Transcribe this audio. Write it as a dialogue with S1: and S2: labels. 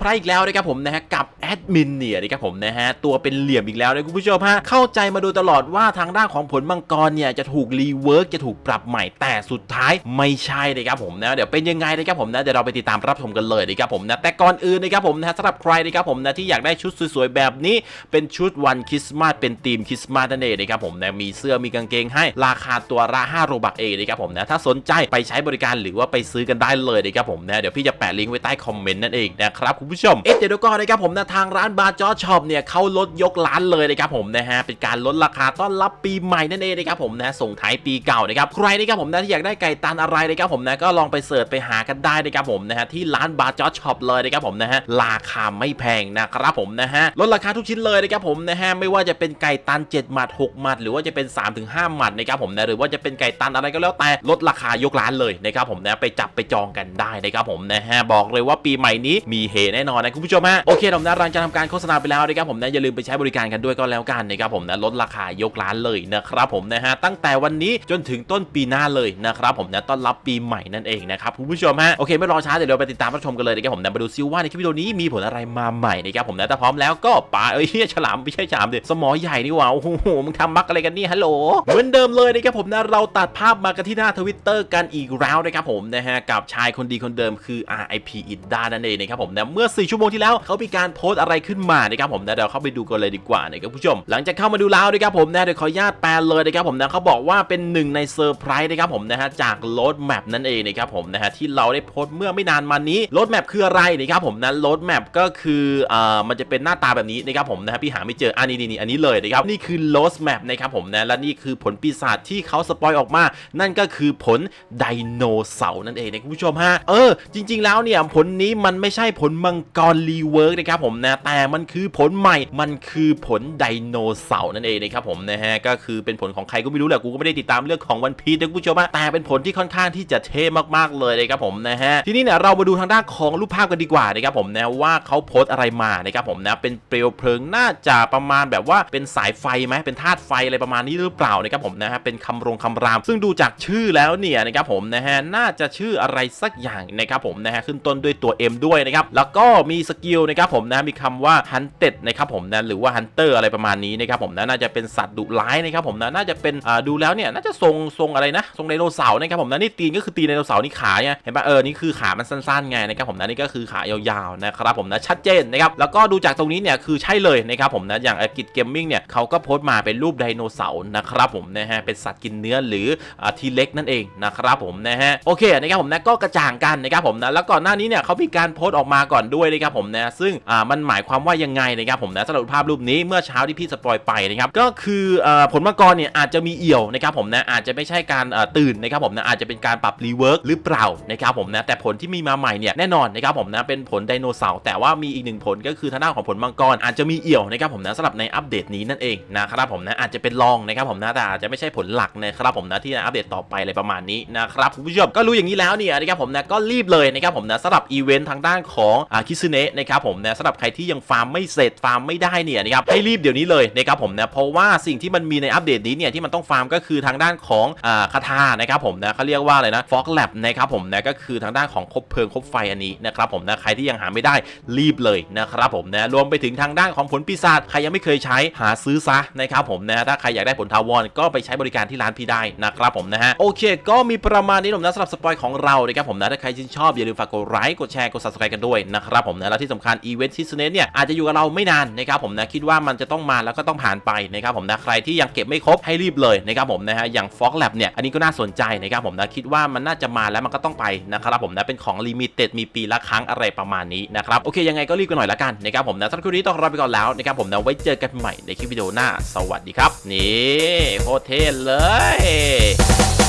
S1: ไพรส์อีกแล้วนะครับผมนะฮะกับแอดมินเนี่ยนะครับผมนะฮะตัวเป็นเหลี่ยมอีกแล้วนะคุณผู้ชมฮะเข้าใจมาโดยตลอดว่าทางด้านของผลมังกรเนี่ยจะถูกรีเวิร์กจะถูกปรับใหม่แต่สุดท้ายไม่ใช่นะครับผมนะเดี๋ยวเป็นยังไงนะครับผมนะเดี๋ยวเราไปติดตามรับชมกันเลยนะครับผมนะแต่ก่อนอื่นนะครับผมนะสำหรับใครนะครับผมนะที่อยากได้ชุดสวยๆแบบนี้ เป็นชุดวันคริสต์มาสเป็นธีมคริสต์มาสนั่นเองนะครับผมนะมีเสื้อมีกางเกงให้ราคาตัวละ5โรบักเองนะครับผมนะถ้าสนใจไปใช้บริการหรือว่าไปซื้อกันได้เลยนะครับผมนะเดี๋ยวพี่จะแปะลิงก์ไว้ใต้คอมเมนต์นั่นเองนะครับคุณผู้ชมเอ๊ะเดี๋ยวก่อนนะครับผมนะทางร้านบาร์จอช็อปเนี่ยเขาลดยกร้านเลยนะครับผมนะฮะเป็นการลดราคาต้อนรับปีใหม่นั่นเองนะครับผมนะส่งท้ายปีเก่านะครับใครนะครับผมนะที่อยากได้ไก่ตันอะไรนะครับผมนะก็ลองไปเสิร์ชไปหากันได้นะครับผมนะฮะที่ร้านบาร์จอช็อปเลยนะครับผมนะฮะราคาไม่แพงนะครับผมนะฮะลดราคาทุกชิ้นเลยนะครับผมนะฮะไม่ว่าจะเป็นไก่ตัน 7 หมัด 6 หมัด หรือว่าจะเป็น 3-5 หมัดนะครับผมนะหรือว่าจะเป็นไก่ตันอะไรก็แล้วแต่ลดราคายกร้านเลยนะครับผมนะไปจับไปจองกันได้นะครับผมนะฮะบอกเลยว่าปีใหม่นี้มีเฮแน่นอนนะคุณผู้ชมฮะโอเคผมนะหลังจากทำการโฆษณาไปแล้วนะครับผมนะอย่าลืมไปใช้บริการกันด้วยก็แล้วกันนะครับผมนะลดราคายกร้านเลยนะครับผมนะฮะตั้งแต่วันนี้จนถึงต้นปีหน้าเลยนะครับผมนะต้อนรับปีใหม่นั่นเองนะครับคุณผู้ชมฮะโอเคไม่รอช้าเดี๋ยวเราไปติดตามรับชมกันเลยนะครับผมนะมาดูซิว่าในคลิปวิดีโอนี้มีผลอะไรมาใหม่นะครับผมนะถ้าพร้อมแล้วก็ไปเอ้ยฉลามไม่ใช่ฉลามเด็สมอใหญ่นี่หว่าโอ้โหมึงทำบักอะไรกันนี่ฮัลโหลเหมือนเดิมเลยนะครับผมนะเราตัดภาพมากันที่หน้าทวิตเตอร์กันอีกแล้วนะครับผมนะฮะกับชายคนดีคนเดิมคือ RIP อินดานั่นเองนะครับผมนะเมื่อ4 ชั่วโมงที่แล้วเขามีการโพสต์อะไรขึ้นมานะครับผมนะเดี๋ยวเข้าไปดูกันเลยดีกว่านะครับผู้ชม หลังจากเข้ามาดูแล้วนะครับผมนะเดี๋ยวขออนุญาตแปลเลยนะครับผมนะเขาบอกว่าเป็นหนึ่งในเซอร์ไพรส์นะครับผมนะฮะจากโรดแมปนั่นเองนะครับผมนะฮะที่เราได้โพสต์เมื่อไม่นานมานี้โรดแมปคืออะไรนะครับผมนะโรดแมปก็คือเอ่อมันจะเป็นหน้าตาแบบนี้นะครับผมนะฮะพี่หาไม่เจออันนี้นี่อันนี้เลยนะครับนี่คือโรดแมปนะครับผมนะและนี่คือผลปีศาจที่เขาสปอยออกมา นั่นก็คือผลไดโนเสาร์นั่นเองนะคุณผู้ชมฮะเออจริง ๆแล้วเนี่ยผลนี้มันไม่ใช่ผลมังกรรีเวิร์กนะครับผมนะแต่มันคือผลใหม่มันคือผลไดโนเสาร์นั่นเองนะครับผมนะฮะก็คือเป็นผลของใครก็ไม่รู้แหละกูก็ไม่ได้ติดตามเรื่องของวันพีชนะคุณผู้ชมฮะแต่เป็นผลที่ค่อนข้างที่จะเท่มากๆเลยนะครับผมนะฮะทีนี้เนี่ยเรามาดูทางด้านของรูปภาพกันดีกว่านะครับผมนะว่าเขาโพสอะไรมานะครับผมนะเป็นเปลวเพลิงน่าจะประมาณแบบว่าเป็นสายไฟไหมเป็นธาตุไฟอะไรประมาณนี้หรือเปล่านะครับผมนะฮะเป็นคำรงคำราม ซึ่งดูจากชื่อแล้วเนี่ยนะครับผมนะฮะน่าจะชื่ออะไรสักอย่างนะครับผมนะฮะขึ้นต้นด้วยตัว M ด้วยนะครับแล้วก็มีสกิลนะครับผมนะมีคำว่า hunted นะครับผมนะหรือว่า hunter อะไรประมาณนี้นะครับผมนะน่าจะเป็นสัตว์ดุร้ายนะครับผมนะน่าจะเป็นอ่าดูแล้วเนี่ยน่าจะทรงทรงอะไรนะทรงไดโนเสาร์นะครับผมนะนี่ตีนก็คือตีนไดโนเสาร์นี่ขาไงเห็นปะเออนี่คือขามันสั้นๆไงนะครับผมนะนี่ก็คือขายาวๆนะครับผมนะชัดเจนนะครับแล้วก็ดูจากตรงนี้เนี่ยคือใช่เลยนะครับผมนะอย่างอกิจเกมมิ่งเนี่ยเขาก็โพสต์มาเป็นรูปไดโนเสาร์นะครับผมนะฮะเป็นสัตว์กินเนื้อหรืออ่าทีเล็กนั่นเองนะครับผมนะฮะโอเคนะครับผมนะก็กระจ่างกันนะครับผมนะแล้วก่อนหน้านี้เนี่ยเขามีการโพสต์ออกมาก่อนด้วยนะครับผมนะซึ่งอ่ามันหมายความว่ายังไงนะครับผมนะสำหรับภาพรูปนี้เมื่อเช้าที่พี่สปอยไปนะครับก็คืออ่าผลมังกรเนี่ยอาจจะมีเอี่ยวนะครับผมนะอาจจะไม่ใช่การอ่าตื่นนะครับผมนะอาจจะเป็นการปรับรีเวิร์กหรือเปล่านะครับผมนะแต่ผลที่มีมาใหม่เนี่ยแน่นอนนะครับผมนะเป็นผลไดโนเสาร์แต่ว่ามีอีกหนึ่งผลก็คือทางด้านของผลมังกรอาจจะมีเอี่ยวนะครับผมนะสำหรับในอัปเดตนี้นั่นเองนะครับผมนะอาจจะเป็นรองนะครับผมนะแต่อาจจะไม่ใช่ผลหลักนะครับผมนะที่อัปเดตต่อไปอะไรประมาณนี้นะครับคุณผู้ชมก็รู้อย่างนี้แล้วเนี่ยนะครับผมนะก็รีบเลยนะครับผมนะสำหรับอีเวนต์ทางด้านของอ่าคิซึเนะนะครับผมนะสำหรับใครที่ยังฟาร์มไม่เสร็จฟาร์มไม่ได้เนี่ยนะครับให้รีบเดี๋ยวนี้เลยนะครับผมนะเพราะว่าสิ่งที่มันมีในอัปเดตนี้เนี่ยที่มันต้องฟาร์มก็คือทางด้านของอ่าคาถานะครับผมนะเขาเรียกว่าอะไรนะฟอกแลบนะครับผมนะก็คือทางด้านของคบเพลิงคบไฟอันนี้นะครับผมนะใครที่ยังหาไม่ได้รีบเลยนะครับผมนะรวมไปถึงทางด้านของผลปีศาจใครยังไม่เคยใช้หาซื้อซะนะครับผมนะถ้าใครอยากได้ผลทาวรก็ไปใช้บริการที่ร้านพี่ได้นะครับผมนะฮะโอเค ก็มีประมาณนี้ผมนะสำหรับสปอยของเรานะครับผมนะถ้าใครชื่นชอบอย่าลืมฝากกดไลค์กดแชร์กด subscribe กันด้วยนะครับครับผมนะและที่สำคัญอีเวนต์ที่สเนเนี่ยอาจจะอยู่กับเราไม่นานนะครับผมนะคิดว่ามันจะต้องมาแล้วก็ต้องผ่านไปนะครับผมนะใครที่ยังเก็บไม่ครบให้รีบเลยนะครับผมนะฮะอย่าง Fog Lab เนี่ยอันนี้ก็น่าสนใจนะครับผมนะคิดว่ามันน่าจะมาแล้วมันก็ต้องไปนะครับผมนะเป็นของลิมิเต็ดมีปีละครั้งอะไรประมาณนี้นะครับโอเคยังไงก็รีบกันหน่อยละกันนะครับผมนะสำหรับคลิปนี้ต้องลาไปก่อนแล้วนะครับผมนะไว้เจอกันใหม่ในคลิปวิดีโอหน้า สวัสดีครับ นี่โคตรเท่เลย